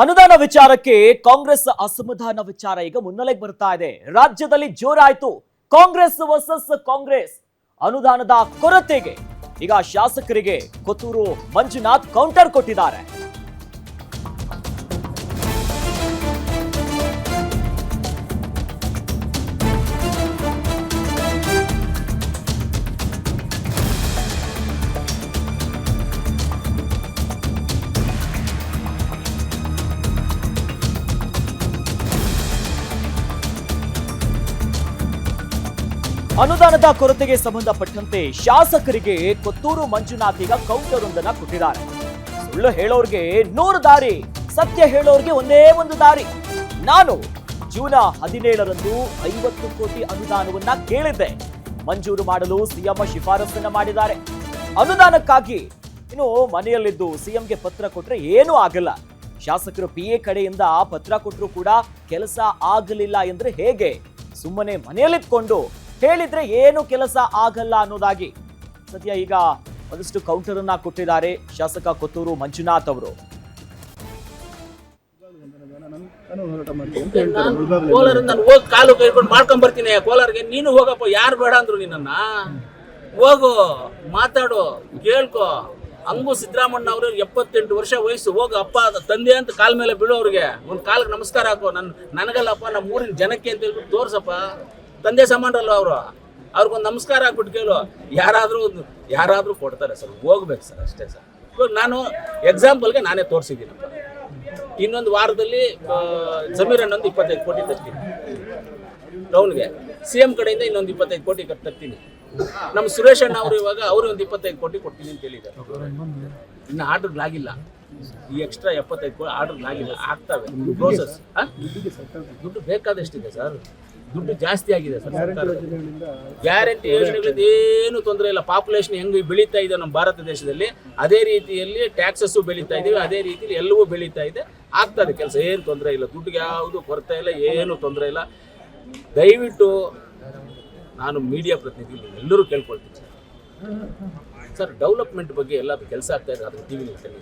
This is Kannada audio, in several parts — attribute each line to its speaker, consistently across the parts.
Speaker 1: ಅನುದಾನ ವಿಚಾರಕ್ಕೆ ಕಾಂಗ್ರೆಸ್ ಅಸಮಾಧಾನ ವಿಚಾರ ಈಗ ಮುನ್ನೆಲೆಗೆ ಬರ್ತಾ ಇದೆ. ರಾಜ್ಯದಲ್ಲಿ ಜೋರಾಯ್ತು. ಕಾಂಗ್ರೆಸ್ ವರ್ಸಸ್ ಕಾಂಗ್ರೆಸ್. ಅನುದಾನದ ಕೊರತೆಗೆ ಈಗ ಶಾಸಕರಿಗೆ ಕೊತ್ತೂರು ಮಂಜುನಾಥ್ ಕೌಂಟರ್ ಕೊಟ್ಟಿದ್ದಾರೆ. ಅನುದಾನದ ಕೊರತೆಗೆ ಸಂಬಂಧಪಟ್ಟಂತೆ ಶಾಸಕರಿಗೆ ಕೊತ್ತೂರು ಮಂಜುನಾಥ್ ಈಗ ಕೌಂಟರ್ ಒಂದನ್ನ ಕೊಟ್ಟಿದ್ದಾರೆ. ಸುಳ್ಳು ಹೇಳೋರ್ಗೆ ನೂರು ದಾರಿ, ಸತ್ಯ ಹೇಳೋರ್ಗೆ ಒಂದೇ ಒಂದು ದಾರಿ. ನಾನು ಜೂನ್ ಹದಿನೇಳರಂದು ಐವತ್ತು ಕೋಟಿ ಅನುದಾನವನ್ನ ಕೇಳಿದ್ದೆ. ಮಂಜೂರು ಮಾಡಲು ಸಿಎಂ ಶಿಫಾರಸನ್ನ ಮಾಡಿದ್ದಾರೆ. ಅನುದಾನಕ್ಕಾಗಿ ಇನ್ನು ಮನೆಯಲ್ಲಿದ್ದು ಸಿಎಂಗೆ ಪತ್ರ ಕೊಟ್ರೆ ಏನೂ ಆಗಲ್ಲ. ಶಾಸಕರು ಪಿ ಎ ಕಡೆಯಿಂದ ಪತ್ರ ಕೊಟ್ಟರು ಕೂಡ ಕೆಲಸ ಆಗಲಿಲ್ಲ ಎಂದ್ರೆ ಹೇಗೆ? ಸುಮ್ಮನೆ ಮನೆಯಲ್ಲಿದ್ಕೊಂಡು ಹೇಳಿದ್ರೆ ಏನು ಕೆಲಸ ಆಗಲ್ಲ ಅನ್ನೋದಾಗಿ. ಸದ್ಯ ಈಗ ಒಂದಷ್ಟು ಕೌಂಟರ್ ಅನ್ನ ಕೊಟ್ಟಿದ್ದಾರೆ ಶಾಸಕ ಕೊತ್ತೂರು ಮಂಜುನಾಥ್ ಅವರು.
Speaker 2: ಹೋಗಿ ಕಾಲು ಕೈಕೊಂಡು ಮಾಡ್ಕೊಂಡ್ ಬರ್ತೀನಿ. ಕೋಲಾರ್ಗೆ ನೀನು ಹೋಗಪ್ಪ, ಯಾರು ಬೇಡ ಅಂದ್ರು ನಿನ್ನನ್ನ? ಹೋಗು, ಮಾತಾಡು, ಕೇಳ್ಕೊ. ಹಂಗು ಸಿದ್ದರಾಮಣ್ಣ ಅವರು ಎಪ್ಪತ್ತೆಂಟು ವರ್ಷ ವಯಸ್ಸು, ಹೋಗು, ಅಪ್ಪ, ತಂದೆ ಅಂತ ಕಾಲ್ ಮೇಲೆ ಬೀಳೋರಿಗೆ ಒಂದು ಕಾಲಿಗೆ ನಮಸ್ಕಾರ ಹಾಕು. ನನ್ ನನಗಲ್ಲಪ್ಪ ನಮ್ಮ ಊರಿನ ಜನಕ್ಕೆ ಅಂತ ಹೇಳ್ಬಿಟ್ಟು ತೋರ್ಸಪ್ಪ. ತಂದೆ ಸಮಾನರಲ್ವ ಅವರು? ಅವ್ರಿಗೊಂದು ನಮಸ್ಕಾರ ಹಾಕ್ಬಿಟ್ಟು ಕೇಳು. ಯಾರಾದರೂ ಯಾರಾದರೂ ಕೊಡ್ತಾರೆ ಸರ್, ಹೋಗ್ಬೇಕು ಸರ್ ಅಷ್ಟೇ ಸರ್. ಇವಾಗ ನಾನು ಎಕ್ಸಾಂಪಲ್ಗೆ ನಾನೇ ತೋರಿಸಿದ್ದೀನಪ್ಪ ಇನ್ನೊಂದು ವಾರದಲ್ಲಿ ಜಮೀರ್ ಅನ್ನೊಂದು ಇಪ್ಪತ್ತೈದು ಕೋಟಿ ತರ್ತೀನಿ. ಟೌನ್ಗೆ. ಸಿ ಎಂ ಕಡೆಯಿಂದ ಇನ್ನೊಂದು ಇಪ್ಪತ್ತೈದು ಕೋಟಿ ಕಟ್ ತರ್ತೀನಿ. ನಮ್ಮ ಸುರೇಶ್ ಅಣ್ಣ ಅವರು ಇವಾಗ ಅವರು ಒಂದು ಇಪ್ಪತ್ತೈದು ಕೋಟಿ ಕೊಡ್ತೀನಿ ಅಂತ ಹೇಳಿದ್ದಾರೆ. ಇನ್ನು ಆಗಿಲ್ಲ. ಈ ಎಕ್ಸ್ಟ್ರಾ ಎಪ್ಪತ್ತೈದು ಕೋಟಿ ಆರ್ಡರ್ ಆರ್ಡರ್ಗಳಾಗಿಲ್ಲ ಆಗ್ತವೆ. ಪ್ರೋಸೆಸ್ ದುಡ್ಡು ಬೇಕಾದಷ್ಟಿದೆ ಸರ್ ದುಡ್ಡು ಜಾಸ್ತಿ ಆಗಿದೆ ಸರ್ ಗ್ಯಾರಂಟಿ ಯೋಜನೆಗಳಿಂದ ಏನು ತೊಂದರೆ ಇಲ್ಲ. ಪಾಪ್ಯುಲೇಷನ್ ಹೆಂಗೆ ಬೆಳೀತಾ ಇದೆ ನಮ್ಮ ಭಾರತ ದೇಶದಲ್ಲಿ, ಅದೇ ರೀತಿಯಲ್ಲಿ ಟ್ಯಾಕ್ಸಸ್ಸು ಬೆಳೀತಾ ಇದೀವಿ ಅದೇ ರೀತಿಯಲ್ಲಿ ಎಲ್ಲವೂ ಬೆಳೀತಾ ಇದೆ. ಆಗ್ತದೆ ಕೆಲಸ. ಏನು ತೊಂದರೆ ಇಲ್ಲ. ದುಡ್ಡು ಯಾವುದು ಕೊರತೆ ಇಲ್ಲ, ಏನು ತೊಂದರೆ ಇಲ್ಲ. ದಯವಿಟ್ಟು ನಾನು ಮೀಡಿಯಾ ಪ್ರತಿನಿಧಿ ಎಲ್ಲರೂ ಕೇಳ್ಕೊಳ್ತೀನಿ. ಸರ್ ಡೆವಲಪ್ಮೆಂಟ್ ಬಗ್ಗೆ ಎಲ್ಲ ಕೆಲಸ ಆಗ್ತಾ ಇದೆ, ಅದನ್ನು ಟಿ ವಿಲಿ ಸರ್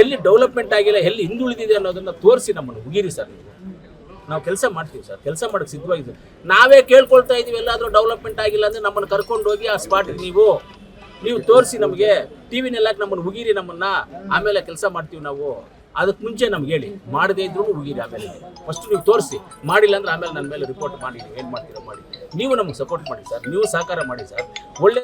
Speaker 2: ಎಲ್ಲಿ ಡೆವಲಪ್ಮೆಂಟ್ ಆಗಿಲ್ಲ, ಎಲ್ಲಿ ಹಿಂದುಳಿದಿದೆ ಅನ್ನೋದನ್ನ ತೋರಿಸಿ ನಮ್ಮನ್ನು ಉಗಿರಿ ಸರ್ ನೀವು. ನಾವು ಕೆಲಸ ಮಾಡ್ತೀವಿ ಸರ್ ಕೆಲಸ ಮಾಡಕ್ಕೆ ಸಿದ್ಧವಾಗಿದೆ ನಾವೇ ಕೇಳ್ಕೊಳ್ತಾ ಇದೀವಿ, ಎಲ್ಲಾದರೂ ಡೆವಲಪ್ಮೆಂಟ್ ಆಗಿಲ್ಲ ಅಂದರೆ ನಮ್ಮನ್ನು ಕರ್ಕೊಂಡು ಹೋಗಿ ಆ ಸ್ಪಾಟಿಗೆ ನೀವು ನೀವು ತೋರಿಸಿ ನಮಗೆ ಟಿ ವಿನೆಲ್ಲ ನಮ್ಮನ್ನು ಉಗಿರಿ ನಮ್ಮನ್ನ, ಆಮೇಲೆ ಕೆಲಸ ಮಾಡ್ತೀವಿ ನಾವು. ಅದಕ್ಕೆ ಮುಂಚೆ ನಮ್ಗೆ ಹೇಳಿ, ಮಾಡದೇ ಇದ್ರೂ ಮುಗೀರಿ ಆಮೇಲೆ ಫಸ್ಟ್ ನೀವು ತೋರಿಸಿ, ಮಾಡಿಲ್ಲ ಅಂದ್ರೆ ಆಮೇಲೆ ನನ್ನ ಮೇಲೆ ರಿಪೋರ್ಟ್ ಮಾಡಿ, ಏನು ಮಾಡ್ತೀರಾ, ಮಾಡಿ. ನೀವು ನಮಗೆ ಸಪೋರ್ಟ್ ಮಾಡಿ ಸರ್, ನೀವು ಸಹಕಾರ ಮಾಡಿ ಸರ್. ಒಳ್ಳೆ